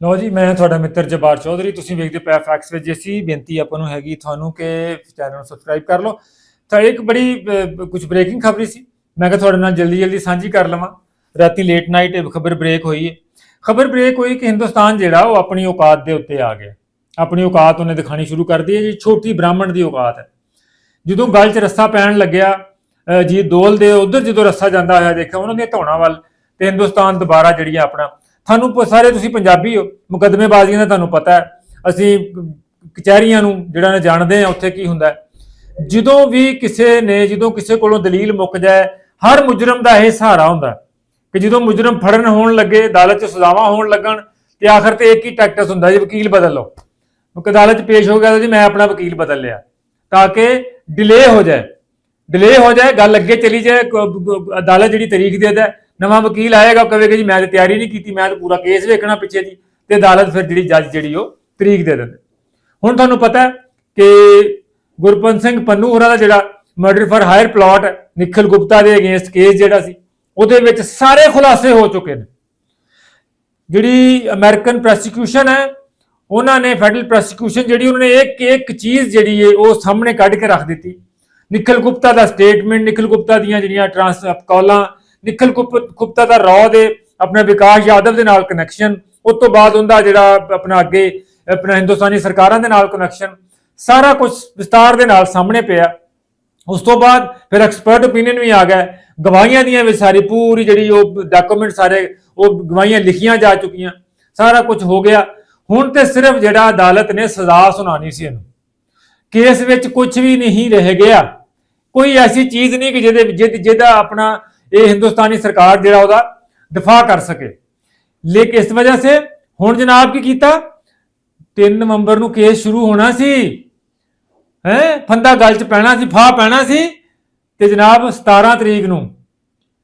ਲਓ ਜੀ, ਮੈਂ ਤੁਹਾਡਾ ਮਿੱਤਰ ਜਬਾਰ ਚੌਧਰੀ, ਤੁਸੀਂ ਵੇਖਦੇ ਪਏ ਫੈਕਸ ਵਿੱਚ। ਜੇਸੀ ਬੇਨਤੀ ਆਪਾਂ ਨੂੰ ਹੈਗੀ ਤੁਹਾਨੂੰ ਕਿ ਚੈਨਲ ਨੂੰ ਸਬਸਕ੍ਰਾਈਬ ਕਰ ਲਓ। ਤਾਂ ਇੱਕ ਬੜੀ ਕੁਝ ਬ੍ਰੇਕਿੰਗ ਖਬਰੀ ਸੀ। ਮੈਂ ਕਿਹਾ ਤੁਹਾਡੇ ਨਾਲ ਜਲਦੀ ਜਲਦੀ ਸਾਂਝੀ ਕਰ ਲਵਾਂ। ਰਾਤੀ ਲੇਟ ਨਾਈਟ ਇਹ ਖਬਰ ਬ੍ਰੇਕ ਹੋਈ ਹੈ ਖਬਰ ਬ੍ਰੇਕ ਹੋਈ ਕਿ ਹਿੰਦੁਸਤਾਨ ਜਿਹੜਾ, ਉਹ ਆਪਣੀ ਔਕਾਤ ਦੇ ਉੱਤੇ ਆ ਗਿਆ। ਆਪਣੀ ਔਕਾਤ ਉਹਨੇ ਦਿਖਾਣੀ ਸ਼ੁਰੂ ਕਰ ਦਿੱਤੀ ਹੈ ਜੀ। ਛੋਟੀ ਬ੍ਰਾਹਮਣ ਦੀ ਔਕਾਤ ਹੈ। ਜਦੋਂ ਗੱਲ 'ਚ ਰੱਸਾ ਪੈਣ ਲੱਗਿਆ ਜੀ ਦੋਲ ਦੇ ਉਧਰ ਜਦੋਂ ਰੱਸਾ ਜਾਂਦਾ ਹੋਇਆ ਦੇਖਿਆ, ਉਹਨਾਂ ਦੀਆਂ ਧੌਣਾਂ ਵੱਲ ਤੇ ਹਿੰਦੁਸਤਾਨ ਦੁਬਾਰਾ ਜਿਹੜੀ ਆਪਣਾ ਤੁਹਾਨੂੰ ਪ- ਸਾਰੇ ਤੁਸੀਂ ਪੰਜਾਬੀ ਹੋ, ਮੁਕੱਦਮੇਬਾਜ਼ੀਆਂ ਦਾ ਤੁਹਾਨੂੰ ਪਤਾ ਹੈ। ਅਸੀਂ ਕਚਹਿਰੀਆਂ ਨੂੰ ਜਿਹੜਾ ਨੇ ਜਾਣਦੇ ਆ ਉੱਥੇ ਕੀ ਹੁੰਦਾ ਹੈ। ਜਦੋਂ ਵੀ ਕਿਸੇ ਨੇ, ਜਦੋਂ ਕਿਸੇ ਕੋਲੋਂ ਦਲੀਲ ਮੁੱਕ ਜਾਏ, ਹਰ ਮੁਜਰਮ ਦਾ ਇਹ ਸਹਾਰਾ ਹੁੰਦਾ ਹੈ ਕਿ ਜਦੋਂ ਮੁਜਰਮ ਫੜਨ ਹੋਣ ਲੱਗੇ, ਅਦਾਲਤ 'ਚ ਸਜ਼ਾਵਾਂ ਹੋਣ ਲੱਗਣ, ਤੇ ਆਖਰ ਤੇ ਇੱਕ ਹੀ ਟੈਕਟਸ ਹੁੰਦਾ ਜੀ, ਵਕੀਲ ਬਦਲ ਲਓ। ਉਹ ਅਦਾਲਤ 'ਚ ਪੇਸ਼ ਹੋ ਗਿਆ ਤਾਂ ਜੀ, ਮੈਂ ਆਪਣਾ ਵਕੀਲ ਬਦਲ ਲਿਆ। ਤਾਂ ਕਿ ਡਿਲੇ ਹੋ ਜਾਏ। ਡਿਲੇ ਹੋ ਜਾਏ, ਗੱਲ ਅੱਗੇ ਚਲੀ ਜਾਏ, ਕ- ਕ- ਅਦਾਲਤ ਜਿਹੜੀ ਤਾਰੀਖ ਦੇ ਦੇ ਨਵਾਂ ਵਕੀਲ ਆਏਗਾ, ਉਹ ਕਹੇਗਾ ਜੀ, ਮੈਂ ਤਾਂ ਤਿਆਰੀ ਨਹੀਂ ਕੀਤੀ, ਮੈਂ ਤਾਂ ਪੂਰਾ ਕੇਸ ਵੇਖਣਾ ਪਿੱਛੇ ਦੀ ਤੇ ਅਦਾਲਤ ਫਿਰ ਜਿਹੜੀ ਜੱਜ ਜਿਹੜੀ ਉਹ ਤਰੀਕ ਦੇ ਦਿੰਦੇ। ਹੁਣ ਤੁਹਾਨੂੰ ਪਤਾ ਹੈ ਕਿ ਗੁਰਪੰਤ ਸਿੰਘ ਪੰਨੂ ਹੋਰਾਂ ਦਾ ਜਿਹੜਾ murder for hire plot Nikhil Gupta ਦੇ ਅਗੇਂਸਟ ਕੇਸ ਜਿਹੜਾ ਸੀ, ਉਹਦੇ ਵਿੱਚ ਸਾਰੇ ਖੁਲਾਸੇ ਹੋ ਚੁੱਕੇ ਨੇ। ਜਿਹੜੀ ਅਮਰੀਕਨ ਪ੍ਰੋਸੀਕਿਊਸ਼ਨ ਹੈ, ਉਹਨਾਂ ਨੇ ਫੈਡਰਲ ਪ੍ਰੋਸੀਕਿਊਸ਼ਨ ਜਿਹੜੀ ਉਹਨਾਂ ਨੇ ਇੱਕ ਇੱਕ ਚੀਜ਼ ਜਿਹੜੀ ਹੈ, ਉਹ ਸਾਹਮਣੇ ਕੱਢ ਕੇ ਰੱਖ ਦਿੱਤੀ। ਨਿਖਲ ਗੁਪਤਾ ਦਾ ਸਟੇਟਮੈਂਟ ਨਿਖਲ ਗੁਪਤਾ ਦੀਆਂ ਜਿਹੜੀਆਂ ਟ੍ਰਾਂਸ ਕਾਲਾਂ ਨਿਖਲ ਗੁਪਤਾ ਦਾ ਰੌ ਦੇ ਆਪਣੇ ਵਿਕਾਸ ਯਾਦਵ ਦੇ ਨਾਲ ਕਨੈਕਸ਼ਨ ਉਸ ਤੋਂ ਬਾਅਦ ਉਹਦਾ ਜਿਹੜਾ ਆਪਣਾ ਅੱਗੇ, ਆਪਣਾ ਹਿੰਦੁਸਤਾਨੀ ਸਰਕਾਰਾਂ ਦੇ ਨਾਲ ਕਨੈਕਸ਼ਨ ਸਾਰਾ ਕੁਝ ਵਿਸਤਾਰ ਦੇ ਨਾਲ ਸਾਹਮਣੇ ਪਿਆ। ਉਸ ਤੋਂ ਬਾਅਦ ਫਿਰ ਐਕਸਪਰਟ ਓਪੀਨੀਅਨ ਵੀ ਆ ਗਿਆ। ਗਵਾਹੀਆਂ ਦੀਆਂ ਵੀ ਸਾਰੀ ਪੂਰੀ ਜਿਹੜੀ ਉਹ ਡਾਕੂਮੈਂਟ ਸਾਰੇ ਉਹ ਗਵਾਹੀਆਂ ਲਿਖੀਆਂ ਜਾ ਚੁੱਕੀਆਂ। ਸਾਰਾ ਕੁਝ ਹੋ ਗਿਆ। ਹੁਣ ਤੇ ਸਿਰਫ ਜਿਹੜਾ ਅਦਾਲਤ ਨੇ ਸਜ਼ਾ ਸੁਣਾਣੀ ਸੀ ਇਹਨੂੰ। ਕੇਸ ਵਿੱਚ ਕੁਝ ਵੀ ਨਹੀਂ ਰਹਿ ਗਿਆ। ਕੋਈ ਐਸੀ ਚੀਜ਼ ਨਹੀਂ ਕਿ ਜਿਹਦੇ ਜਿਹਦੇ- ਜਿਹਦਾ ਆਪਣਾ ਇਹ ਹਿੰਦੁਸਤਾਨੀ ਸਰਕਾਰ ਜਿਹੜਾ ਉਹਦਾ ਦਿਫਾ ਕਰ ਸਕੇ। ਲੇਕਿਨ ਇਸ ਵਜ੍ਹਾ ਸੇ ਹੁਣ ਜਨਾਬ ਕੀ ਕੀਤਾ? 3 ਨਵੰਬਰ ਨੂੰ ਕੇਸ ਸ਼ੁਰੂ ਹੋਣਾ ਸੀ। ਹੈ? ਫੰਦਾ ਗੱਲ ਚ ਪੈਣਾ ਸੀ ਫਾ ਪੈਣਾ ਸੀ। ਤੇ ਜਨਾਬ 17 ਤਰੀਕ ਨੂੰ,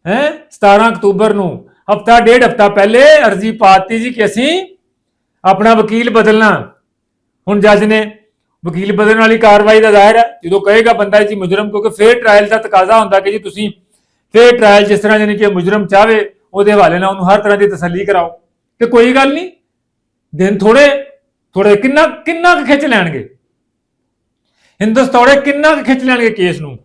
ਹੈ? 17 ਅਕਤੂਬਰ ਨੂੰ, ਹਫਤਾ ਡੇਢ ਹਫਤਾ ਪਹਿਲੇ ਅਰਜ਼ੀ ਪਾਤੀ ਜੀ ਕਿ ਅਸੀਂ ਆਪਣਾ ਵਕੀਲ ਬਦਲਣਾ। ਹੁਣ ਜੱਜ ਨੇ ਵਕੀਲ ਬਦਲਣ ਵਾਲੀ ਕਾਰਵਾਈ ਦਾ ਜ਼ਾਹਿਰ ਹੈ। ਜਦੋਂ ਕਹੇਗਾ ਬੰਦਾ ਜੀ ਮੁਜਰਮ, ਕਿਉਂਕਿ ਫੇਰ ਟ੍ਰਾਇਲ ਦਾ ਤਕਾਜ਼ਾ ਹੁੰਦਾ ਕਿ ਜੀ ਤੁਸੀਂ ਫੇਰ ਟ੍ਰਾਇਲ ਜਿਸ ਤਰ੍ਹਾਂ ਜਾਨੀ ਕਿ ਮੁਜਰਮ ਚਾਵੇ ਉਹਦੇ ਹਵਾਲੇ ਨਾਲ ਉਹਨੂੰ ਹਰ ਤਰ੍ਹਾਂ ਦੀ ਤਸੱਲੀ ਕਰਾਓ। ਤੇ ਕੋਈ ਗੱਲ ਨਹੀਂ, ਦਿਨ ਥੋੜੇ ਥੋੜੇ ਕਿੰਨਾ ਕਿੰਨਾ ਕੁ ਖਿੱਚ ਲੈਣਗੇ? ਹਿੰਦੁਸਤਾਨੇ ਕਿੰਨਾ ਕੁ ਖਿੱਚ ਲੈਣਗੇ ਕੇਸ ਨੂੰ?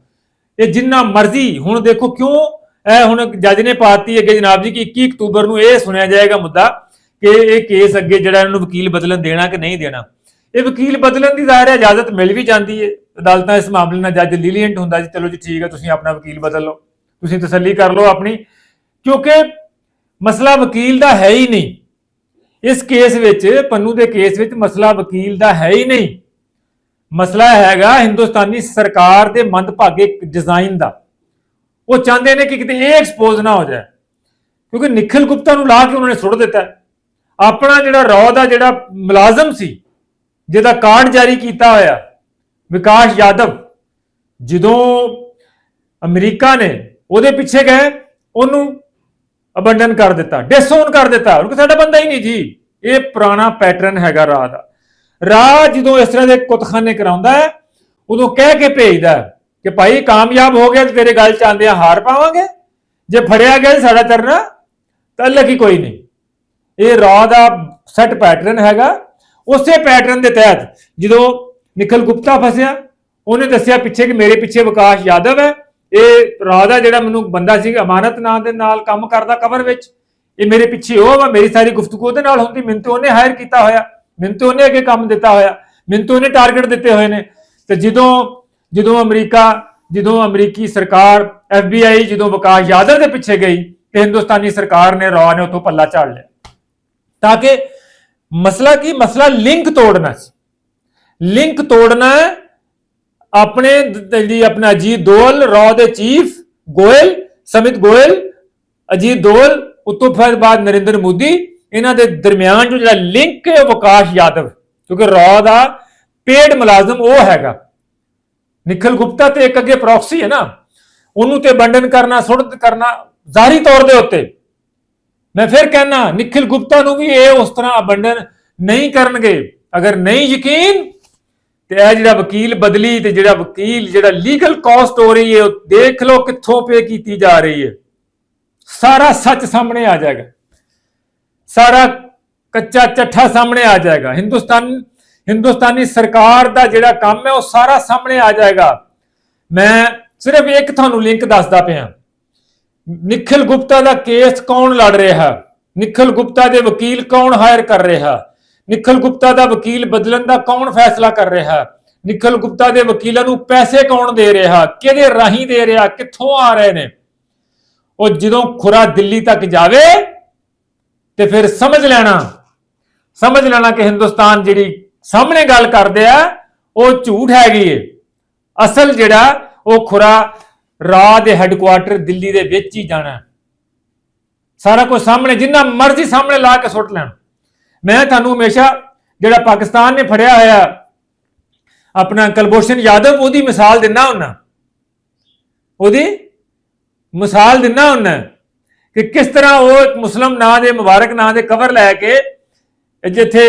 ਇਹ ਜਿੰਨਾ ਮਰਜ਼ੀ, ਹੁਣ ਦੇਖੋ ਕਿਉਂ ਇਹ ਹੁਣ ਜੱਜ ਨੇ ਪਾਤੀ ਅੱਗੇ ਜਨਾਬ ਜੀ ਕਿ 21 ਅਕਤੂਬਰ ਨੂੰ ਇਹ ਸੁਣਿਆ ਜਾਏਗਾ ਮੁੱਦਾ ਕਿ ਇਹ ਕੇਸ ਅੱਗੇ ਜਿਹੜਾ ਇਹਨਾਂ ਨੂੰ ਵਕੀਲ ਬਦਲਣ ਦੇਣਾ ਕਿ ਨਹੀਂ ਦੇਣਾ। ਇਹ ਵਕੀਲ ਬਦਲਣ ਦੀ ਜ਼ਾਹਿਰ ਹੈ ਇਜਾਜ਼ਤ ਮਿਲ ਵੀ ਜਾਂਦੀ ਹੈ। ਅਦਾਲਤਾਂ ਇਸ ਮਾਮਲੇ ਨਾਲ ਜੱਜ ਲੀਲੀਐਂਟ ਹੁੰਦਾ ਜੀ। ਚਲੋ ਜੀ, ਠੀਕ ਹੈ, ਤੁਸੀਂ ਆਪਣਾ ਵਕੀਲ ਬਦਲ ਲਓ। ਤੁਸੀਂ ਤਸੱਲੀ ਕਰ ਲਓ ਆਪਣੀ, ਕਿਉਂਕਿ ਮਸਲਾ ਵਕੀਲ ਦਾ ਹੈ ਹੀ ਨਹੀਂ। ਇਸ ਕੇਸ ਵਿੱਚ, ਪੰਨੂ ਦੇ ਕੇਸ ਵਿੱਚ ਮਸਲਾ ਵਕੀਲ ਦਾ ਹੈ ਹੀ ਨਹੀਂ। ਮਸਲਾ ਹੈਗਾ ਹਿੰਦੁਸਤਾਨੀ ਸਰਕਾਰ ਦੇ ਮੰਦਭਾਗੇ ਡਿਜ਼ਾਈਨ ਦਾ। ਉਹ ਚਾਹੁੰਦੇ ਨੇ ਕਿ ਕਿਤੇ ਇਹ ਐਕਸਪੋਜ਼ ਨਾ ਹੋ ਜਾਏ। ਕਿਉਂਕਿ ਨਿਖਿਲ ਗੁਪਤਾ ਨੂੰ ਲਾ ਕੇ ਉਹਨਾਂ ਨੇ ਸੁੱਟ ਦਿੱਤਾ ਆਪਣਾ ਜਿਹੜਾ ਰੌ ਦਾ ਜਿਹੜਾ ਮੁਲਾਜ਼ਮ ਸੀ, ਜਿਹਦਾ ਕਾਰਡ ਜਾਰੀ ਕੀਤਾ ਹੋਇਆ, ਵਿਕਾਸ ਯਾਦਵ, ਜਦੋਂ ਅਮਰੀਕਾ ਨੇ ਉਹਦੇ ਪਿੱਛੇ ਗਏ, ਉਹਨੂੰ ਅਬੰਡਨ ਕਰ ਦਿੱਤਾ ਡਿਸਓਨ ਕਰ ਦਿੱਤਾ। ਉਹਨੂੰ ਕਿ ਸਾਡਾ ਬੰਦਾ ਹੀ ਨਹੀਂ ਜੀ। ਇਹ ਪੁਰਾਣਾ ਪੈਟਰਨ ਹੈਗਾ ਰਾਹ ਦਾ। ਰਾਹ ਜਦੋਂ ਇਸ ਤਰ੍ਹਾਂ ਦੇ ਕੁਤਖਾਨੇ ਕਰਾਉਂਦਾ ਹੈ, ਉਦੋਂ ਕਹਿ ਕੇ ਭੇਜਦਾ ਕਿ ਭਾਈ ਕਾਮਯਾਬ ਹੋ ਗਿਆ ਤੇ ਤੇਰੇ ਗੱਲ ਚ ਆਂਦੇ ਹਾਰ ਪਾਵਾਂਗੇ। ਜੇ ਫੜਿਆ ਗਿਆ ਸਾਡਾ ਤਰਨਾ ਤਾਂ ਅੱਲਾ ਕੀ ਕੋਈ ਨਹੀਂ। ਇਹ ਰਾਹ ਦਾ ਸੈੱਟ ਪੈਟਰਨ ਹੈਗਾ। ਉਸੇ ਪੈਟਰਨ ਦੇ ਤਹਿਤ ਜਦੋਂ ਨਿਖਲ ਗੁਪਤਾ ਫਸਿਆ, ਉਹਨੇ ਦੱਸਿਆ ਪਿੱਛੇ ਕਿ ਮੇਰੇ ਪਿੱਛੇ ਵਿਕਾਸ ਯਾਦਵ ਹੈ। ਇਹ ਰਾਹ ਦਾ ਜਿਹੜਾ ਮੈਨੂੰ ਬੰਦਾ ਸੀ ਅਮਾਨਤ ਨਾਂ ਦੇ ਨਾਲ ਕੰਮ ਕਰਦਾ ਕਵਰ ਵਿੱਚ, ਇਹ ਮੇਰੇ ਪਿੱਛੇ ਉਹ ਵਾ, ਮੇਰੀ ਸਾਰੀ ਗੁਫ਼ਤਗੂ ਉਹਦੇ ਨਾਲ ਹੁੰਦੀ। ਮੈਨੂੰ ਉਹਨੇ ਹਾਇਰ ਕੀਤਾ ਹੋਇਆ, ਮੈਨੂੰ ਉਹਨੇ ਅੱਗੇ ਕੰਮ ਦਿੱਤਾ ਹੋਇਆ, ਮੈਨੂੰ ਉਹਨੇ ਟਾਰਗੇਟ ਦਿੱਤੇ ਹੋਏ ਨੇ। ਤੇ ਜਦੋਂ ਜਦੋਂ ਅਮਰੀਕਾ, ਜਦੋਂ ਅਮਰੀਕੀ ਸਰਕਾਰ FBI ਜਦੋਂ ਵਿਕਾਸ ਯਾਦਵ ਦੇ ਪਿੱਛੇ ਗਈ, ਤੇ ਹਿੰਦੁਸਤਾਨੀ ਸਰਕਾਰ ਨੇ ਰੌ ਨੇ ਉਤੋਂ ਪੱਲਾ ਝਾੜ ਲਿਆ। ਤਾਂ ਕਿ ਮਸਲਾ ਕੀ? ਮਸਲਾ ਲਿੰਕ ਤੋੜਨਾ ਸੀ। ਲਿੰਕ ਤੋੜਨਾ ਆਪਣੇ ਜਿਹੜੀ ਆਪਣਾ ਅਜੀਤ ਦੋਲ ਰੌ ਦੇ ਚੀਫ ਗੋਇਲ, ਸਮਿਤ ਗੋਇਲ, ਅਜੀਤ ਦੋਲ ਉਤੋਂ ਫਿਰ ਬਾਅਦ ਨਰਿੰਦਰ ਮੋਦੀ, ਇਹਨਾਂ ਦੇ ਦਰਮਿਆਨ ਜੋ ਜਿਹੜਾ ਲਿੰਕ ਹੈ ਵਿਕਾਸ ਯਾਦਵ, ਕਿਉਂਕਿ ਰੌ ਦਾ ਪੇਡ ਮੁਲਾਜ਼ਮ ਉਹ ਹੈਗਾ। ਨਿਖਲ ਗੁਪਤਾ ਤੇ ਇੱਕ ਅੱਗੇ ਪ੍ਰੌਕਸੀ ਹੈ ਨਾ, ਉਹਨੂੰ ਤੇ ਵੰਡਨ ਕਰਨਾ, ਸੁੱਟ ਕਰਨਾ, ਜ਼ਾਹਰੀ ਤੌਰ ਦੇ ਉੱਤੇ। ਮੈਂ ਫਿਰ ਕਹਿਣਾ ਨਿਖਿਲ ਗੁਪਤਾ ਨੂੰ ਵੀ ਇਹ ਉਸ ਤਰ੍ਹਾਂ ਵੰਡਨ ਨਹੀਂ ਕਰਨਗੇ। ਅਗਰ ਨਹੀਂ ਯਕੀਨ ਤੇ ਇਹ ਜਿਹੜਾ ਵਕੀਲ ਬਦਲੀ ਤੇ ਜਿਹੜਾ ਵਕੀਲ, ਜਿਹੜਾ ਲੀਗਲ ਕਾਸਟ ਹੋ ਰਹੀ ਹੈ, ਉਹ ਦੇਖ ਲਓ ਕਿੱਥੋਂ ਪੇ ਕੀਤੀ ਜਾ ਰਹੀ ਹੈ। ਸਾਰਾ ਸੱਚ ਸਾਹਮਣੇ ਆ ਜਾਏਗਾ। ਸਾਰਾ ਕੱਚਾ ਚੱਠਾ ਸਾਹਮਣੇ ਆ ਜਾਏਗਾ। ਹਿੰਦੁਸਤਾਨ, ਹਿੰਦੁਸਤਾਨੀ ਸਰਕਾਰ ਦਾ ਜਿਹੜਾ ਕੰਮ ਹੈ, ਉਹ ਸਾਰਾ ਸਾਹਮਣੇ ਆ ਜਾਏਗਾ। ਮੈਂ ਸਿਰਫ ਇੱਕ ਤੁਹਾਨੂੰ ਲਿੰਕ ਦੱਸਦਾ ਪਿਆ। ਨਿਖਿਲ ਗੁਪਤਾ ਦਾ ਕੇਸ ਕੌਣ ਲੜ ਰਿਹਾ? ਨਿਖਿਲ ਗੁਪਤਾ ਦੇ ਵਕੀਲ ਕੌਣ ਹਾਇਰ ਕਰ ਰਿਹਾ? ਨਿਖਲ ਗੁਪਤਾ ਦਾ ਵਕੀਲ ਬਦਲਣ ਦਾ ਕੌਣ ਫੈਸਲਾ ਕਰ ਰਿਹਾ? ਨਿਖਲ ਗੁਪਤਾ ਦੇ ਵਕੀਲਾਂ ਨੂੰ ਪੈਸੇ ਕੌਣ ਦੇ ਰਿਹਾ? ਕਿਹਦੇ ਰਾਹੀਂ ਦੇ ਰਿਹਾ? ਕਿੱਥੋਂ ਆ ਰਹੇ ਨੇ? ਉਹ ਜਦੋਂ ਖੁਰਾ ਦਿੱਲੀ ਤੱਕ ਜਾਵੇ ਤੇ ਫਿਰ ਸਮਝ ਲੈਣਾ। ਸਮਝ ਲੈਣਾ ਕਿ ਹਿੰਦੁਸਤਾਨ ਜਿਹੜੀ ਸਾਹਮਣੇ ਗੱਲ ਕਰਦੇ ਆ, ਉਹ ਝੂਠ ਹੈਗੀ ਏ। ਅਸਲ ਜਿਹੜਾ ਉਹ ਖੁਰਾ ਰਾਹ ਦੇ ਹੈੱਡਕੁਆਟਰ ਦਿੱਲੀ ਦੇ ਵਿੱਚ ਹੀ ਜਾਣਾ। ਸਾਰਾ ਕੁਝ ਸਾਹਮਣੇ, ਜਿੰਨਾ ਮਰਜ਼ੀ ਸਾਹਮਣੇ ਲਾ ਕੇ ਸੁੱਟ ਲੈਣ। ਮੈਂ ਤੁਹਾਨੂੰ ਹਮੇਸ਼ਾ ਜਿਹੜਾ ਪਾਕਿਸਤਾਨ ਨੇ ਫੜਿਆ ਹੋਇਆ, ਆਪਣਾ ਕਲਭੂਸ਼ਣ ਯਾਦਵ, ਉਹਦੀ ਮਿਸਾਲ ਦਿੰਦਾ ਹੁੰਨਾ। ਉਹਦੀ ਮਿਸਾਲ ਦਿੰਦਾ ਹੁੰਨਾ ਕਿ ਕਿਸ ਤਰ੍ਹਾਂ ਉਹ ਇੱਕ ਮੁਸਲਮ ਨਾਂ ਦੇ, ਮੁਬਾਰਕ ਨਾਂ ਦੇ ਕਵਰ ਲੈ ਕੇ ਜਿੱਥੇ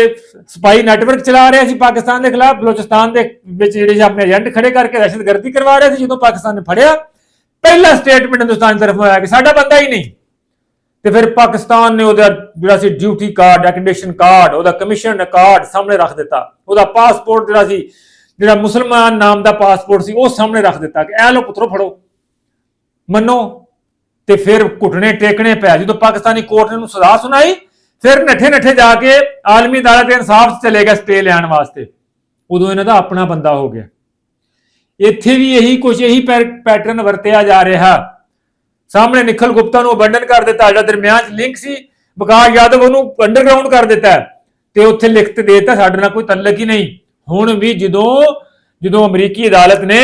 ਸਪਾਈ ਨੈਟਵਰਕ ਚਲਾ ਰਿਹਾ ਸੀ ਪਾਕਿਸਤਾਨ ਦੇ ਖਿਲਾਫ, ਬਲੋਚਿਸਤਾਨ ਦੇ ਵਿੱਚ ਜਿਹੜੇ ਆਪਣੇ ਏਜੰਟ ਖੜੇ ਕਰਕੇ ਦਹਿਸ਼ਤਗਰਦੀ ਕਰਵਾ ਰਿਹਾ ਸੀ, ਜਦੋਂ ਪਾਕਿਸਤਾਨ ਨੇ ਫੜਿਆ, ਪਹਿਲਾ ਸਟੇਟਮੈਂਟ ਹਿੰਦੁਸਤਾਨ ਦੀ ਤਰਫੋਂ ਆਇਆ ਕਿ ਸਾਡਾ ਬੰਦਾ ਹੀ ਨਹੀਂ। ਤੇ ਫਿਰ ਪਾਕਿਸਤਾਨ ਨੇ ਉਹਦਾ ਜਿਹੜਾ ਸੀ ਡਿਊਟੀ ਕਾਰਡ ਐਕ੍ਰੈਡਿਟੇਸ਼ਨ ਕਾਰਡ ਉਹਦਾ ਕਮਿਸ਼ਨ ਕਾਰਡ ਸਾਹਮਣੇ ਰੱਖ ਦਿੱਤਾ। ਉਹਦਾ ਪਾਸਪੋਰਟ ਜਿਹੜਾ ਸੀ, ਜਿਹੜਾ ਮੁਸਲਮਾਨ ਨਾਮ ਦਾ ਪਾਸਪੋਰਟ ਸੀ, ਉਹ ਸਾਹਮਣੇ ਰੱਖ ਦਿੱਤਾ ਕਿ ਐ ਲੋ ਪੁੱਤਰੋ ਫੜੋ। ਮੰਨੋ। ਤੇ ਫਿਰ ਘੁਟਣੇ ਟੇਕਣੇ ਪਿਆ ਜਦੋਂ ਪਾਕਿਸਤਾਨੀ ਕੋਰਟ ਨੇ ਉਹਨੂੰ ਸਜ਼ਾ ਸੁਣਾਈ, ਫਿਰ ਨੱਠੇ ਨੱਠੇ ਜਾ ਕੇ ਆਲਮੀ ਅਦਾਲਤ ਇਨਸਾਫ 'ਚ ਚਲੇ ਗਏ ਸਟੇ ਲੈਣ ਵਾਸਤੇ। ਉਦੋਂ ਇਹਨਾਂ ਦਾ ਆਪਣਾ ਬੰਦਾ ਹੋ ਗਿਆ। ਇੱਥੇ ਵੀ ਇਹੀ ਕੁਝ ਇਹੀ ਪੈਟਰਨ ਵਰਤਿਆ ਜਾ ਰਿਹਾ। ਸਾਹਮਣੇ ਨਿਖਲ ਗੁਪਤਾ ਨੂੰ ਅਬੰਡਨ ਕਰ ਦਿੱਤਾ। ਜਿਹੜਾ ਦਰਮਿਆਨ ਲਿੰਕ ਸੀ, ਵਿਕਾਸ ਯਾਦਵ ਉਹਨੂੰ ਅੰਡਰਗਰਾਉਂਡ ਕਰ ਦਿੱਤਾ ਤੇ ਉੱਥੇ ਲਿਖਤ ਦੇ ਸਾਡੇ ਨਾਲ ਕੋਈ ਤਲਕ ਹੀ ਨਹੀਂ। ਹੁਣ ਵੀ ਜਦੋਂ ਜਦੋਂ ਅਮਰੀਕੀ ਅਦਾਲਤ ਨੇ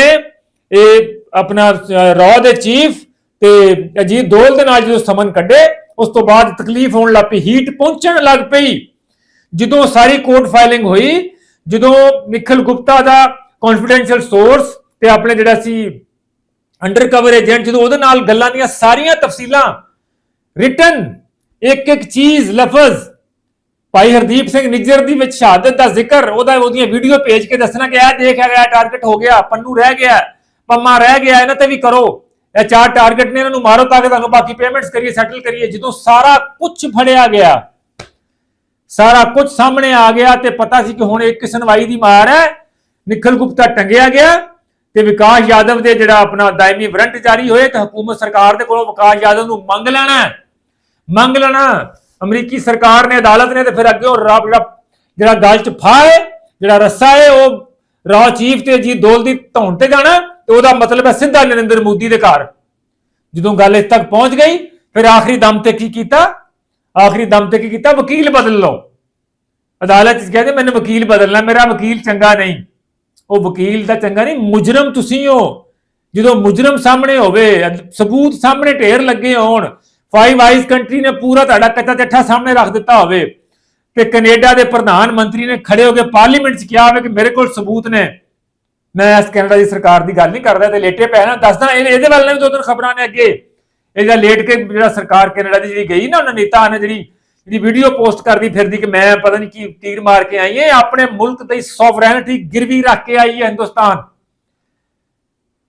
ਇਹ ਆਪਣਾ ਰॉ ਦੇ ਚੀਫ ਤੇ ਅਜੀਤ ਦੋਲ ਦੇ ਨਾਲ ਜਦੋਂ ਸਮਨ ਕੱਢੇ, ਉਸ ਤੋਂ ਬਾਅਦ ਤਕਲੀਫ ਹੋਣ ਲੱਗ ਪਈ ਹੀਟ ਪਹੁੰਚਣ ਲੱਗ ਪਈ। ਜਦੋਂ ਸਾਰੀ ਕੋਰਟ ਫਾਈਲਿੰਗ ਹੋਈ, ਜਦੋਂ ਨਿਖਲ ਗੁਪਤਾ ਦਾ ਕੌਨਫੀਡੈਂਸ਼ੀਅਲ ਸੋਰਸ ਤੇ ਆਪਣੇ ਜਿਹੜਾ ਸੀ ਅੰਡਰ ਕਵਰ ਏਜੰਟ ਜਦੋਂ ਉਹਦੇ ਨਾਲ ਗੱਲਾਂ ਦੀਆਂ ਸਾਰੀਆਂ ਤਫਸੀਲਾਂ ਰਿਟਨ ਇੱਕ ਇੱਕ ਚੀਜ਼ ਲਫ਼ਜ਼ ਭਾਈ ਹਰਦੀਪ ਸਿੰਘ ਨਿੱਜਰ ਦੀ ਵਿੱਚ ਸ਼ਹਾਦਤ ਦਾ ਜ਼ਿਕਰ, ਉਹਦਾ ਉਹਦੀਆਂ ਵੀਡੀਓ ਭੇਜ ਕੇ ਦੱਸਣਾ ਕਿ ਇਹ ਦੇਖਿਆ ਗਿਆ ਟਾਰਗੇਟ ਹੋ ਗਿਆ, ਪੰਨੂ ਰਹਿ ਗਿਆ, ਪੰਮਾ ਰਹਿ ਗਿਆ, ਇਹਨਾਂ ਤੇ ਵੀ ਕਰੋ। ਇਹ ਚਾਰ ਟਾਰਗੇਟ ਨੇ ਇਹਨਾਂ ਨੂੰ ਮਾਰੋ ਤਾਂ ਕਿ ਤੁਹਾਨੂੰ ਬਾਕੀ ਪੇਮੈਂਟਸ ਕਰੀਏ ਸੈਟਲ ਕਰੀਏ। ਜਦੋਂ ਸਾਰਾ ਕੁਝ ਫੜਿਆ ਗਿਆ, ਸਾਰਾ ਕੁਝ ਸਾਹਮਣੇ ਆ ਗਿਆ ਤੇ ਪਤਾ ਸੀ ਕਿ ਹੁਣ ਇੱਕ ਸੁਣਵਾਈ ਦੀ ਮਾਰ ਹੈ। ਨਿਖਲ ਗੁਪਤਾ ਟੰਗਿਆ ਗਿਆ। ਤੇ ਵਿਕਾਸ ਯਾਦਵ ਦੇ ਜਿਹੜਾ ਆਪਣਾ ਦਾਇਮੀ ਵਾਰੰਟ ਜਾਰੀ ਹੋਏ, ਤੇ ਹਕੂਮਤ ਸਰਕਾਰ ਦੇ ਕੋਲੋਂ ਵਿਕਾਸ ਯਾਦਵ ਨੂੰ ਮੰਗ ਲੈਣਾ ਮੰਗ ਲੈਣਾ ਅਮਰੀਕੀ ਸਰਕਾਰ ਨੇ ਅਦਾਲਤ ਨੇ ਤੇ ਫਿਰ ਅੱਗੇ ਉਹ ਰਾ- ਜਿਹੜਾ ਜਿਹੜਾ ਗਲ ਚ ਫਾਏ ਜਿਹੜਾ ਰੱਸਾ ਹੈ, ਉਹ ਰਾਹ ਚੀਫ ਤੇ ਜੀ ਦੋਲ ਦੀ ਧੌਣ ਤੇ ਜਾਣਾ ਤੇ ਉਹਦਾ ਮਤਲਬ ਹੈ ਸਿੱਧਾ ਨਰਿੰਦਰ ਮੋਦੀ ਦੇ ਘਰ। ਜਦੋਂ ਗੱਲ ਇੱਥੇ ਤੱਕ ਪਹੁੰਚ ਗਈ, ਫਿਰ ਆਖਰੀ ਦਮ ਤੇ ਕੀ ਕੀਤਾ? ਆਖਰੀ ਦਮ ਤੇ ਕੀ ਕੀਤਾ? ਵਕੀਲ ਬਦਲ ਲਓ। ਅਦਾਲਤ ਚ ਕਹਿੰਦੇ, ਮੈਨੂੰ ਵਕੀਲ ਬਦਲਣਾ, ਮੇਰਾ ਵਕੀਲ ਚੰਗਾ ਨਹੀਂ। ਉਹ ਵਕੀਲ ਦਾ ਚੰਗਾ ਨਹੀਂ, ਮੁਜਰਮ ਤੁਸੀਂ ਹੋ। ਜਦੋਂ ਮੁਜਰਮ ਸਾਹਮਣੇ ਹੋਵੇ, ਸਬੂਤ ਸਾਹਮਣੇ ਢੇਰ ਲੱਗੇ ਹੋਣ ਫਾਈਵ ਆਈਜ਼ ਕੰਟਰੀ ਨੇ ਪੂਰਾ ਤੁਹਾਡਾ ਕੱਚਾ ਚੱਠਾ ਸਾਹਮਣੇ ਰੱਖ ਦਿੱਤਾ ਹੋਵੇ ਤੇ ਕੈਨੇਡਾ ਦੇ ਪ੍ਰਧਾਨ ਮੰਤਰੀ ਨੇ ਖੜੇ ਹੋ ਕੇ ਪਾਰਲੀਮੈਂਟ 'ਚ ਕਿਹਾ ਹੋਵੇ ਕਿ ਮੇਰੇ ਕੋਲ ਸਬੂਤ ਨੇ। ਮੈਂ ਇਸ ਕੈਨੇਡਾ ਦੀ ਸਰਕਾਰ ਦੀ ਗੱਲ ਨਹੀਂ ਕਰਦਾ ਤੇ ਲੇਟੇ ਪੈ ਨਾ। ਦੱਸਦਾ ਇਹਦੇ ਵੱਲ ਨੇ ਵੀ ਦੋ ਤਿੰਨ ਖਬਰਾਂ ਨੇ ਅੱਗੇ। ਇਹਦਾ ਲੇਟ ਕੇ ਜਿਹੜਾ ਸਰਕਾਰ ਕੈਨੇਡਾ ਦੀ ਜਿਹੜੀ ਗਈ ਨਾ, ਉਹਨਾਂ ਨੇਤਾ ਨੇ ਜਿਹੜੀ ਜਿਹੜੀ ਵੀਡੀਓ ਪੋਸਟ ਕਰਦੀ ਫਿਰਦੀ ਕਿ ਮੈਂ ਪਤਾ ਨਹੀਂ ਕੀ ਤੀਰ ਮਾਰ ਕੇ ਆਈ ਹੈ ਆਪਣੇ ਮੁਲਕ ਦੀ ਸੋਵਰੈਨਿਟੀ ਗਿਰਵੀ ਰੱਖ ਕੇ ਆਈ ਹੈ ਹਿੰਦੁਸਤਾਨ।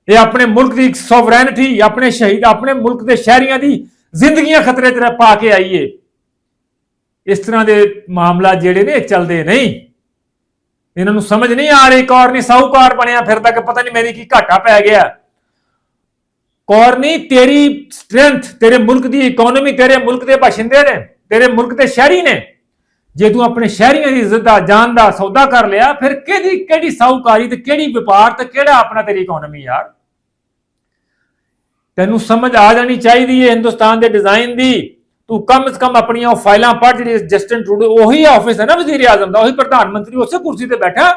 ਇਹ ਆਪਣੇ ਮੁਲਕ ਦੀ ਸੋਵਰੈਨਿਟੀ ਆਪਣੇ ਸ਼ਹੀਦ, ਆਪਣੇ ਮੁਲਕ ਦੇ ਸ਼ਹਿਰੀਆਂ ਦੀ ਜ਼ਿੰਦਗੀਆਂ ਖਤਰੇ 'ਚ ਪਾ ਕੇ ਆਈ ਹੈ ਇਸ ਤਰ੍ਹਾਂ ਦੇ ਮਾਮਲਾ ਜਿਹੜੇ ਨੇ ਚੱਲਦੇ ਨਹੀਂ। ਇਹਨਾਂ ਨੂੰ ਸਮਝ ਨਹੀਂ ਆ ਰਹੀ ਕੌਰ ਨਹੀਂ ਸਾਹੂਕਾਰ ਬਣਿਆ ਫਿਰ ਤੱਕ ਪਤਾ ਨਹੀਂ ਮੇਰੀ ਕੀ ਘਾਟਾ ਪੈ ਗਿਆ। ਕੌਰ ਨਹੀਂ ਤੇਰੀ ਸਟਰੈਂਥ ਤੇਰੇ ਮੁਲਕ ਦੀ ਇਕਨੋਮੀ ਤੇਰੇ ਮੁਲਕ ਦੇ ਬਾਸ਼ਿੰਦੇ ਨੇ। ਤੇਰੇ ਮੁਲਕ ਤੇ ਸ਼ਹਿਰੀ ਨੇ। ਜੇ ਤੂੰ ਆਪਣੇ ਸ਼ਹਿਰੀਆਂ ਦੀ ਇੱਜ਼ਤ ਦਾ, ਜਾਨ ਦਾ ਸੌਦਾ ਕਰ ਲਿਆ, ਫਿਰ ਕਿਹਦੀ, ਕਿਹੜੀ ਸਾਹੂਕਾਰੀ ਤੇ ਕਿਹੜੀ ਵਪਾਰ ਤੇ ਕਿਹੜਾ ਆਪਣਾ ਤੇਰੀ ਇਕਨੋਮੀ ਯਾਰ? ਤੈਨੂੰ ਸਮਝ ਆ ਜਾਣੀ ਚਾਹੀਦੀ ਹੈ ਹਿੰਦੁਸਤਾਨ ਦੇ ਡਿਜ਼ਾਈਨ ਦੀ। ਤੂੰ ਕਮ ਸੇ ਕਮ ਆਪਣੀਆਂ ਉਹ ਫਾਈਲਾਂ ਪੜ੍ਹ, ਜਿਹੜੀ ਜਸਟਨ ਟਰੂਡੋ, ਉਹੀ ਆਫਿਸ ਹੈ ਨਾ ਵਜ਼ੀਰ ਆਜ਼ਮ ਦਾ, ਉਹੀ ਪ੍ਰਧਾਨ ਮੰਤਰੀ, ਉਸੇ ਕੁਰਸੀ ਤੇ ਬੈਠਾ।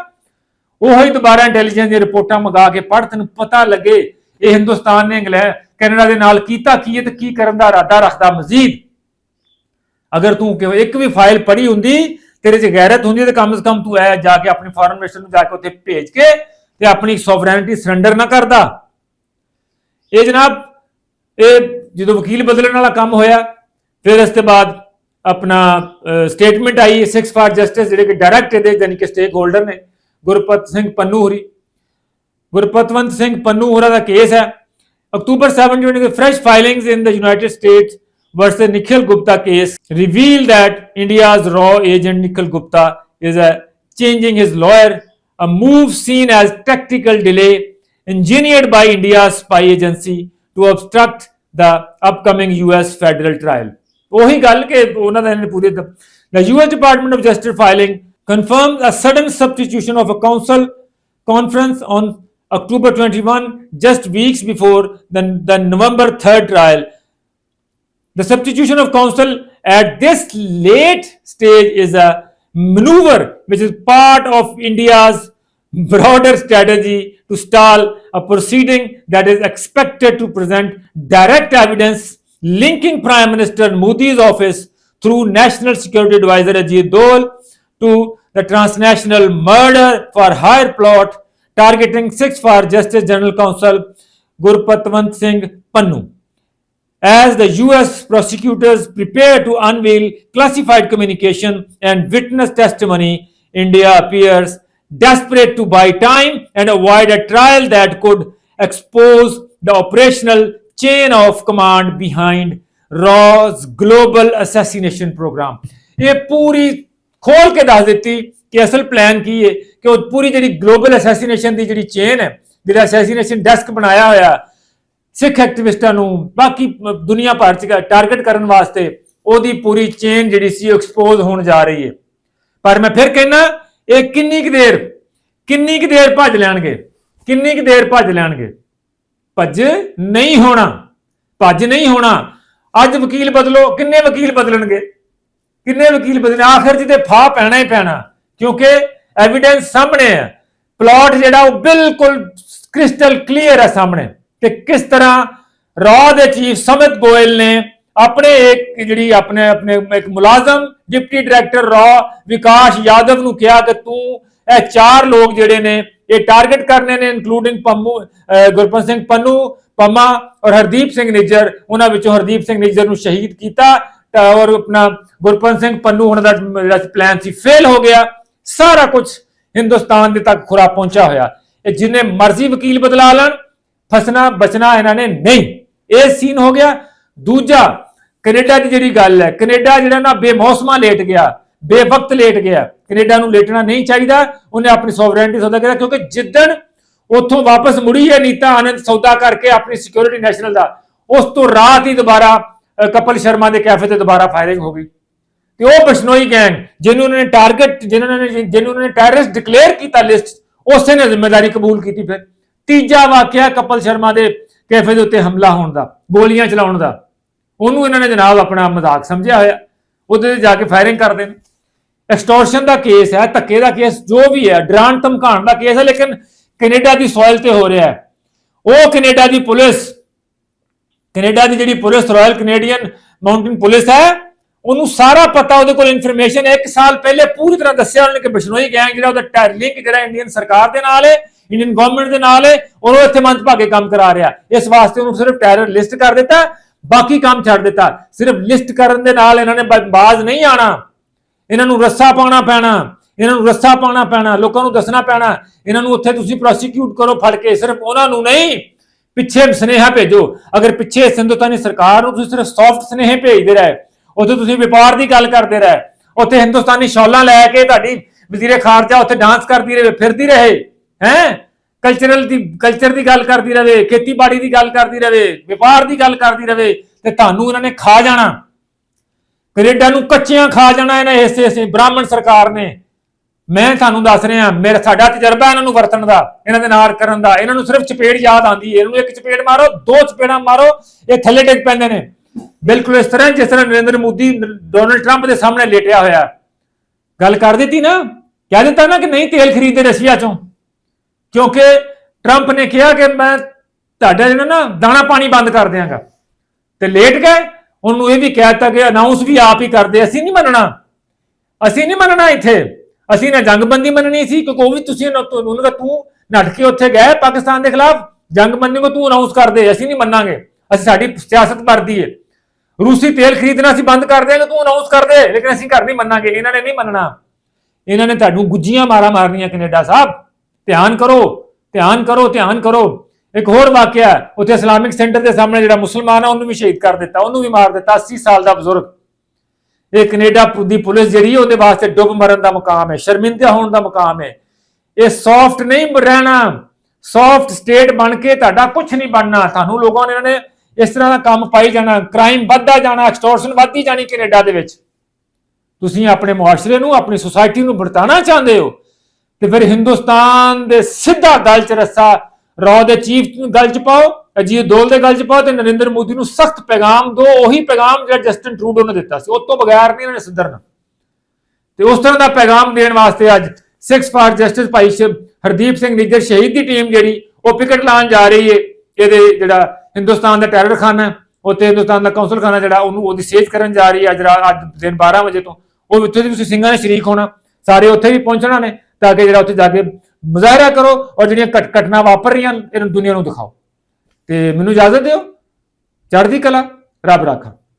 ਉਹੀ ਦੁਬਾਰਾ ਇੰਟੈਲੀਜੈਂਸ ਦੀਆਂ ਰਿਪੋਰਟਾਂ ਮੰਗਾ ਕੇ ਪੜ੍ਹ, ਤੈਨੂੰ ਪਤਾ ਲੱਗੇ ਇਹ ਹਿੰਦੁਸਤਾਨ ਨੇ ਇੰਗਲੈਂਡ ਕੈਨੇਡਾ ਦੇ ਨਾਲ ਕੀਤਾ ਕੀ ਹੈ ਤੇ ਕੀ ਕਰਨ ਦਾ ਇਰਾਦਾ ਰੱਖਦਾ ਮਜ਼ੀਦ। ਅਗਰ ਤੂੰ ਕਿ ਇੱਕ ਵੀ ਫਾਈਲ ਪੜੀ ਹੁੰਦੀ ਤੇਰੇ 'ਚ ਗੈਰਤ ਹੁੰਦੀ ਤੇ ਕਮ ਸੇ ਕਮ ਤੂੰ ਐ ਜਾ ਕੇ ਆਪਣੇ ਫੋਰਨ ਮਿਨਿਸਟਰ ਨੂੰ ਜਾ ਕੇ ਉੱਥੇ ਭੇਜ ਕੇ ਤੇ ਆਪਣੀ ਸੋਵਰੈਨਿਟੀ ਸਰੈਂਡਰ ਨਾ ਕਰਦਾ ਇਹ ਜਨਾਬ ਇਹ ਜਦੋਂ ਵਕੀਲ ਬਦਲਣ ਵਾਲਾ ਕੰਮ ਹੋਇਆ ਫਿਰ ਇਸ ਤੋਂ ਬਾਅਦ ਆਪਣਾ ਸਟੇਟਮੈਂਟ ਆਈ ਸਿਕਸ ਫਾਰ ਜਸਟਿਸ ਜਿਹੜੇ ਕਿ ਡਾਇਰੈਕਟ ਇਹਦੇ ਯਾਨੀ ਕਿ ਸਟੇਕ ਹੋਲਡਰ ਨੇ ਗੁਰਪਤ ਸਿੰਘ ਪੰਨੂ ਹੋਰੀ ਗੁਰਪਤਵੰਤ ਸਿੰਘ ਪੰਨੂ ਹੋਰਾਂ ਦਾ ਕੇਸ ਹੈ ਅਕਤੂਬਰ 7 ਜਿਹੜੀ fresh filings in the United States versus Nikhil Gupta case revealed that India's raw agent Nikhil Gupta is a changing his lawyer, a move seen as tactical delay engineered by India's spy agency to obstruct the upcoming US federal trial. ਉਹੀ ਗੱਲ ਕਿ ਉਹਨਾਂ ਦਾ ਇਹਨੇ ਪੂਰੇ ਦ- The US Department of Justice filing confirms a sudden substitution of a council conference on October 21, just weeks before the, the November 3rd trial. the substitution of counsel at this late stage is a maneuver which is part of India's broader strategy to stall a proceeding that is expected to present direct evidence linking Prime Minister Modi's office through National Security Advisor Ajit Dole to the transnational murder for hire plot targeting six for Justice General Counsel Gurpatwant Singh Pannu as the US prosecutors prepare to unveil classified communication and witness testimony, India appears desperate to buy time and avoid a trial that could expose the operational chain of command behind RAW's global assassination program. ये पूरी खोल के दस दी कि असल plan की है कि वो पूरी जी ग्लोबल असेसिनेशन की chain चेन है जो असेसिनेशन डेस्क बनाया होया ਸਿੱਖ ਐਕਟਿਵਿਸਟਾਂ ਨੂੰ, ਬਾਕੀ ਦੁਨੀਆ ਭਰ ਚ ਟਾਰਗੇਟ ਕਰਨ ਵਾਸਤੇ ਉਹਦੀ ਪੂਰੀ ਚੇਨ ਜਿਹੜੀ ਸੀ ਐਕਸਪੋਜ਼ ਹੋਣ ਜਾ ਰਹੀ ਹੈ ਪਰ ਮੈਂ ਫਿਰ ਕਹਿਣਾ ਇਹ ਕਿੰਨੀ ਕੁ ਦੇਰ, ਕਿੰਨੀ ਕੁ ਦੇਰ ਭੱਜ ਲੈਣਗੇ? ਕਿੰਨੀ ਕੁ ਦੇਰ ਭੱਜ ਲੈਣਗੇ? ਭੱਜ ਨਹੀਂ ਹੋਣਾ, ਭੱਜ ਨਹੀਂ ਹੋਣਾ। ਅੱਜ ਵਕੀਲ ਬਦਲੋ, ਕਿੰਨੇ ਵਕੀਲ ਬਦਲਣਗੇ? ਕਿੰਨੇ ਵਕੀਲ ਬਦਲਣੇ ਆਖਰ ਜੀ ਤੇ ਫਾ ਪੈਣਾ ਹੀ ਪੈਣਾ, ਕਿਉਂਕਿ ਐਵੀਡੈਂਸ ਸਾਹਮਣੇ ਹੈ ਪਲਾਟ ਜਿਹੜਾ ਉਹ ਬਿਲਕੁਲ ਕ੍ਰਿਸਟਲ ਕਲੀਅਰ ਹੈ ਸਾਹਮਣੇ। ਕਿ ਕਿਸ ਤਰ੍ਹਾਂ ਰਾਹ ਦੇ ਚੀਫ ਸਮਿਤ ਗੋਇਲ ਨੇ ਆਪਣੇ ਇੱਕ ਜਿਹੜੀ ਆਪਣੇ ਆਪਣੇ ਇੱਕ ਮੁਲਾਜ਼ਮ ਡਿਪਟੀ ਡਾਇਰੈਕਟਰ ਰਾਹ ਵਿਕਾਸ ਯਾਦਵ ਨੂੰ ਕਿਹਾ ਕਿ ਤੂੰ ਇਹ ਚਾਰ ਲੋਕ ਜਿਹੜੇ ਨੇ ਇਹ ਟਾਰਗੇਟ ਕਰਨੇ ਨੇ ਇਨਕਲੂਡਿੰਗ ਪੰਮੂ, ਅਹ ਗੁਰਪ੍ਰੀਤ ਸਿੰਘ ਪੰਨੂ, ਪੰਮਾ ਔਰ ਹਰਦੀਪ ਸਿੰਘ ਨਿੱਜਰ। ਉਹਨਾਂ ਵਿੱਚੋਂ ਹਰਦੀਪ ਸਿੰਘ ਨਿੱਜਰ ਨੂੰ ਸ਼ਹੀਦ ਕੀਤਾ ਤਾਂ ਔਰ ਆਪਣਾ ਗੁਰਪ੍ਰੀਤ ਸਿੰਘ ਪੰਨੂ ਉਹਨਾਂ ਦਾ ਜਿਹੜਾ ਪਲਾਨ ਸੀ ਫੇਲ ਹੋ ਗਿਆ। ਸਾਰਾ ਕੁਝ ਹਿੰਦੁਸਤਾਨ ਦੇ ਤੱਕ ਖੁਰਾ ਪਹੁੰਚਾ ਹੋਇਆ। ਇਹ ਜਿੰਨੇ ਮਰਜ਼ੀ ਵਕੀਲ ਬਦਲਾ ਲੈਣ ਫਸਣਾ ਬਚਣਾ ਇਹਨਾਂ ਨੇ ਨਹੀਂ। ਇਹ ਸੀਨ ਹੋ ਗਿਆ। ਦੂਜਾ ਕੈਨੇਡਾ ਦੀ ਜਿਹੜੀ ਗੱਲ ਹੈ ਕੈਨੇਡਾ ਜਿਹੜਾ ਨਾ ਬੇਮੌਸਮਾ ਲੇਟ ਗਿਆ ਬੇਵਕਤ ਲੇਟ ਗਿਆ। ਕੈਨੇਡਾ ਨੂੰ ਲੇਟਣਾ ਨਹੀਂ ਚਾਹੀਦਾ। ਉਹਨੇ ਆਪਣੀ ਸੋਵਰੇਨਟੀ ਸੌਦਾ ਕੀਤਾ ਕਿਉਂਕਿ ਜਿੱਦਣ ਉੱਥੋਂ ਵਾਪਸ ਮੁੜੀ ਹੈ ਨੀਤਾ ਆਨੰਦ ਸੌਦਾ ਕਰਕੇ ਆਪਣੀ ਸਿਕਿਉਰਿਟੀ ਨੈਸ਼ਨਲ ਦਾ ਉਸ ਤੋਂ ਰਾਤ ਹੀ ਦੁਬਾਰਾ ਅ, ਕਪਲ ਸ਼ਰਮਾ ਦੇ ਕੈਫੇ ਤੇ ਦੁਬਾਰਾ ਫਾਇਰਿੰਗ ਹੋ ਗਈ। ਤੇ ਉਹ ਬਿਸ਼ਨੋਈ ਗੈਂਗ ਜਿਹਨੂੰ ਉਹਨਾਂ ਨੇ ਟਾਰਗੇਟ ਜਿਹਨਾਂ ਨੇ ਜਿਹਨੂੰ ਉਹਨਾਂ ਨੇ ਟੈਰਰਿਸਟ ਡਿਕਲੇਅਰ ਕੀਤਾ ਲਿਸਟ ਉਸੇ ਨੇ ਜ਼ਿੰਮੇਵਾਰੀ ਕਬੂਲ ਕੀਤੀ ਫਿਰ। ਤੀਜਾ ਵਾਕਿਆ ਕਪਲ ਸ਼ਰਮਾ ਦੇ ਕੈਫੇ ਦੇ ਉੱਤੇ ਹਮਲਾ ਹੋਣ ਦਾ, ਗੋਲੀਆਂ ਚਲਾਉਣ ਦਾ। ਉਹਨੂੰ ਇਹਨਾਂ ਨੇ ਜਨਾਬ ਆਪਣਾ ਮਜ਼ਾਕ ਸਮਝਿਆ ਹੋਇਆ। ਉਹਦੇ ਤੇ ਜਾ ਕੇ ਫਾਇਰਿੰਗ ਕਰਦੇ ਨੇ। ਐਕਸਟੋਰਸ਼ਨ ਦਾ ਕੇਸ ਹੈ, ਧੱਕੇ ਦਾ ਕੇਸ ਜੋ ਵੀ ਹੈ ਡਰਾਨ ਧਮਕਾਉਣ ਦਾ ਕੇਸ ਹੈ, ਲੇਕਿਨ ਕੈਨੇਡਾ ਦੀ ਸੋਇਲ ਤੇ ਹੋ ਰਿਹਾ ਹੈ। ਉਹ ਕੈਨੇਡਾ ਦੀ ਪੁਲਿਸ, ਕੈਨੇਡਾ ਦੀ ਜਿਹੜੀ police Royal Canadian Mountain Police ਹੈ, ਉਹਨੂੰ ਸਾਰਾ ਪਤਾ, ਉਹਦੇ ਕੋਲ ਇਨਫੋਰਮੇਸ਼ਨ ਹੈ। ਇੱਕ ਸਾਲ ਪਹਿਲੇ ਪੂਰੀ ਤਰ੍ਹਾਂ ਦੱਸਿਆ ਉਹਨੇ ਕਿ ਬਿਸ਼ਨੋਈ ਗੈਂਗ ਜਿਹੜਾ ਉਹਦਾ ਟੈ- ਲਿੰਕ ਜਿਹੜਾ ਇੰਡੀਅਨ ਸਰਕਾਰ ਦੇ ਨਾਲ ਹੈ ਇੰਡੀਅਨ ਗਵਰਨਮੈਂਟ ਦੇ ਨਾਲ ਹੈ ਔਰ ਉਹ ਇੱਥੇ ਮੰਦ ਕੰਮ ਕਰਾ ਰਿਹਾ। ਇਸ ਵਾਸਤੇ ਉਹਨੂੰ ਸਿਰਫ ਟੈਰਰ ਲਿਸਟ ਕਰ ਦਿੱਤਾ, ਬਾਕੀ ਕੰਮ ਛੱਡ ਦਿੱਤਾ। ਸਿਰਫ ਲਿਸਟ ਕਰਨ ਦੇ ਨਾਲ ਇਹਨਾਂ ਨੇ ਬਾਜ਼ ਨਹੀਂ ਆਣਾ। ਇਹਨਾਂ ਨੂੰ ਰੱਸਾ ਪਾਉਣਾ ਪੈਣਾ। ਇਹਨਾਂ ਨੂੰ ਰੱਸਾ ਪਾਉਣਾ ਪੈਣਾ। ਲੋਕਾਂ ਨੂੰ ਦੱਸਣਾ ਪੈਣਾ। ਇਹਨਾਂ ਨੂੰ ਉੱਥੇ ਤੁਸੀਂ ਪ੍ਰੋਸੀਕਿਊਟ ਕਰੋ, ਫੜ ਕੇ। ਸਿਰਫ ਉਹਨਾਂ ਨੂੰ ਨਹੀਂ, ਪਿੱਛੇ ਸੁਨੇਹਾ ਭੇਜੋ। ਅਗਰ ਪਿੱਛੇ ਹਿੰਦੁਸਤਾਨੀ ਸਰਕਾਰ ਨੂੰ ਤੁਸੀਂ ਸਿਰਫ ਸੌਫਟ ਸੁਨੇਹੇ ਭੇਜਦੇ ਰਹੇ। ਉੱਥੇ ਤੁਸੀਂ ਵਪਾਰ ਦੀ ਗੱਲ ਕਰਦੇ ਰਹੇ। ਉੱਥੇ ਹਿੰਦੁਸਤਾਨੀ ਸ਼ੌਲਾਂ ਲੈ ਕੇ ਤੁਹਾਡੀ ਵਜ਼ੀਰੇ ਖਾਰਜਾ ਉੱਥੇ ਡਾਂਸ ਕਰਦੀ ਰਹੇ, ਫਿਰਦੀ ਰਹੇ। ਹੈ? ਕਲਚਰਲ ਦੀ ਕਲਚਰ ਦੀ ਗੱਲ ਕਰਦੀ ਰਹੇ ਖੇਤੀਬਾੜੀ ਦੀ ਗੱਲ ਕਰਦੀ ਰਹੇ ਵਪਾਰ ਦੀ ਗੱਲ ਕਰਦੀ ਰਹੇ ਤੇ ਤੁਹਾਨੂੰ ਇਹਨਾਂ ਨੇ ਖਾ ਜਾਣਾ। ਕੈਨੇਡਾ ਨੂੰ ਕੱਚਿਆਂ ਖਾ ਜਾਣਾ ਇਹਨਾਂ ਹਿੱਸੇ ਹਿੱਸੇ ਬ੍ਰਾਹਮਣ ਸਰਕਾਰ ਨੇ। ਮੈਂ ਤੁਹਾਨੂੰ ਦੱਸ ਰਿਹਾ, ਮੇਰਾ ਸਾਡਾ ਤਜਰਬਾ ਇਹਨਾਂ ਨੂੰ ਵਰਤਣ ਦਾ, ਇਹਨਾਂ ਦੇ ਨਾਲ ਕਰਨ ਦਾ। ਇਹਨਾਂ ਨੂੰ ਸਿਰਫ ਚਪੇੜ ਯਾਦ ਆਉਂਦੀ ਹੈ। ਇਹਨੂੰ ਇੱਕ ਚਪੇੜ ਮਾਰੋ, ਦੋ ਚਪੇੜਾਂ ਮਾਰੋ, ਇਹ ਥੱਲੇ ਡਿੱਗ ਪੈਂਦੇ ਨੇ। ਬਿਲਕੁਲ ਇਸ ਤਰ੍ਹਾਂ, ਜਿਸ ਤਰ੍ਹਾਂ ਨਰਿੰਦਰ ਮੋਦੀ, ਡੋਨਲਡ ਟਰੰਪ ਦੇ ਸਾਹਮਣੇ ਲੇਟਿਆ ਹੋਇਆ। ਗੱਲ ਕਰ ਦਿੱਤੀ ਨਾ? ਕਹਿ ਦਿੱਤਾ ਨਾ ਕਿ ਨਹੀਂ ਤੇਲ ਖਰੀਦਦੇ ਰਸ਼ੀਆ ਚੋਂ। ਕਿਉਂਕਿ ਟਰੰਪ ਨੇ ਕਿਹਾ ਕਿ ਮੈਂ ਤੁਹਾਡਾ ਜਿਹੜਾ ਨਾ ਦਾਣਾ ਪਾਣੀ ਬੰਦ ਕਰ ਦਿਆਂਗਾ। ਤੇ ਲੇਟ ਗਏ, ਉਹਨੂੰ ਇਹ ਵੀ ਕਹਿਤਾ ਕਿ ਅਨਾਉਂਸ ਵੀ ਆਪ ਹੀ ਕਰਦੇ, ਅਸੀਂ ਨਹੀਂ ਮੰਨਣਾ। ਅਸੀਂ ਨਹੀਂ ਮੰਨਣਾ ਇੱਥੇ। ਅਸੀਂ ਨਾ ਜੰਗਬੰਦੀ ਮੰਨਣੀ ਸੀ, ਕਿਉਂਕਿ ਉਹ ਵੀ ਤੁਸੀਂ ਉਹਨਾਂ ਦਾ ਤੂੰ ਨੱਠ ਕੇ ਉੱਥੇ ਗਏ ਪਾਕਿਸਤਾਨ ਦੇ ਖਿਲਾਫ। ਜੰਗਬੰਦੀ ਨੂੰ ਤੂੰ ਅਨਾਉਂਸ ਕਰ ਦੇ ਅਸੀਂ ਨਹੀਂ ਮੰਨਾਂਗੇ। ਅਸੀਂ ਸਾਡੀ ਸਿਆਸਤ ਵਰਦੀ ਹੈ ਰੂਸੀ ਤੇਲ ਖਰੀਦਣਾ ਅਸੀਂ ਬੰਦ ਕਰ ਦਿਆਂਗੇ, ਤੂੰ ਅਨਾਉਂਸ ਕਰ ਦੇ। ਲੇਕਿਨ ਅਸੀਂ ਘਰ ਨਹੀਂ ਮੰਨਾਂਗੇ, ਇਹਨਾਂ ਨੇ ਨਹੀਂ ਮੰਨਣਾ। ਇਹਨਾਂ ਨੇ ਤੁਹਾਨੂੰ ਗੁੱਜੀਆਂ ਮਾਰਾ ਮਾਰਨੀਆਂ ਕੈਨੇਡਾ ਸਾਹਿਬ ਧਿਆਨ ਕਰੋ ਧਿਆਨ ਕਰੋ ਧਿਆਨ ਕਰੋ। ਇੱਕ ਹੋਰ ਵਾਕਿਆ ਉੱਥੇ ਇਸਲਾਮਿਕ ਸੈਂਟਰ ਦੇ ਸਾਹਮਣੇ ਜਿਹੜਾ ਮੁਸਲਮਾਨ ਆ, ਉਹਨੂੰ ਵੀ ਸ਼ਹੀਦ ਕਰ ਦਿੱਤਾ, ਉਹਨੂੰ ਵੀ ਮਾਰ ਦਿੱਤਾ 80 ਸਾਲ ਦਾ ਬਜ਼ੁਰਗ। ਇਹ ਕੈਨੇਡਾ ਦੀ ਪੁਲਿਸ ਜਿਹੜੀ ਉਹਦੇ ਵਾਸਤੇ ਡੁੱਬ ਮਰਨ ਦਾ ਮੁਕਾਮ ਹੈ ਸ਼ਰਮਿੰਦਾ ਹੋਣ ਦਾ ਮੁਕਾਮ ਹੈ। ਇਹ ਸੌਫਟ ਨਹੀਂ ਰਹਿਣਾ ਸੌਫਟ ਸਟੇਟ ਬਣ ਕੇ ਤੁਹਾਡਾ ਕੁਝ ਨਹੀਂ ਬਣਨਾ। ਤੁਹਾਨੂੰ ਲੋਕਾਂ ਨੇ ਇਹਨਾਂ ਨੇ ਇਸ ਤਰ੍ਹਾਂ ਦਾ ਕੰਮ ਪਾਈ ਜਾਣਾ ਕ੍ਰਾਈਮ ਵੱਧਦਾ ਜਾਣਾ ਐਕਸਟੋਰਸ਼ਨ ਵੱਧਦੀ ਜਾਣੀ ਕੈਨੇਡਾ ਦੇ ਵਿੱਚ। ਤੁਸੀਂ ਆਪਣੇ ਮੁਆਸ਼ਰੇ ਨੂੰ, ਆਪਣੀ ਸੁਸਾਇਟੀ ਨੂੰ ਵਰਤਾਣਾ ਚਾਹੁੰਦੇ ਹੋ? ਤੇ ਫਿਰ ਹਿੰਦੁਸਤਾਨ ਦੇ ਸਿੱਧਾ ਦਲ ਚ ਰੱਸਾ ਰੌ ਦੇ ਚੀਫ ਨੂੰ ਗਲ ਚ ਪਾਓ ਅਜੀਤ ਦੋਲ ਦੇ ਗਲ ਚ ਪਾਓ ਤੇ ਨਰਿੰਦਰ ਮੋਦੀ ਨੂੰ ਸਖਤ ਪੈਗਾਮ ਦਿਓ ਉਹੀ ਪੈਗਾਮ ਜਿਹੜਾ ਜਸਟਨ ਟਰੂਡੋ ਨੇ ਦਿੱਤਾ ਸੀ ਉਸ ਤੋਂ ਬਗੈਰ ਨਹੀਂ ਇਹਨਾਂ ਨੇ ਸੁਧਰਨਾ। ਤੇ ਉਸ ਤਰ੍ਹਾਂ ਦਾ ਪੈਗਾਮ ਦੇਣ ਵਾਸਤੇ ਅੱਜ ਸਿਕਸ ਫਾਰ ਜਸਟਿਸ ਭਾਈ ਸ਼ਿਵ ਹਰਦੀਪ ਸਿੰਘ ਨਿੱਜਰ ਸ਼ਹੀਦ ਦੀ ਟੀਮ ਜਿਹੜੀ ਉਹ ਪਿਕਟ ਲਾਉਣ ਜਾ ਰਹੀ ਹੈ ਇਹਦੇ ਜਿਹੜਾ ਹਿੰਦੁਸਤਾਨ ਦਾ ਟੈਰਰ ਖਾਨਾ ਹੈ, ਉੱਥੇ ਹਿੰਦੁਸਤਾਨ ਦਾ ਕੌਂਸਲ ਖਾਨਾ ਜਿਹੜਾ ਉਹਨੂੰ ਉਹਦੀ ਸੇਧ ਕਰਨ ਜਾ ਰਹੀ ਹੈ ਅੱਜ ਰਾਤ ਅੱਜ ਦਿਨ 12 ਵਜੇ ਤੋਂ। ਉਹ ਉੱਥੇ ਦੀ ਤੁਸੀਂ ਸਿੰਘਾਂ ਨੇ ਸ਼ਰੀਕ ਹੋਣਾ ਸਾਰੇ ਉੱਥੇ ਵੀ ਪਹੁੰਚਣਾ ਨੇ। ਤਾਂ ਕਿ ਜਿਹੜਾ ਉੱਥੇ ਜਾ ਕੇ ਮੁਜ਼ਾਹਰਾ ਕਰੋ ਔਰ ਜਿਹੜੀਆਂ ਘਟ ਘਟਨਾ ਵਾਪਰ ਰਹੀਆਂ ਇਹਨਾਂ ਦੁਨੀਆ ਨੂੰ ਦਿਖਾਓ। ਤੇ ਮੈਨੂੰ ਇਜਾਜ਼ਤ ਦਿਓ। ਚੜ੍ਹਦੀ ਕਲਾ, ਰੱਬ ਰਾਖਾ।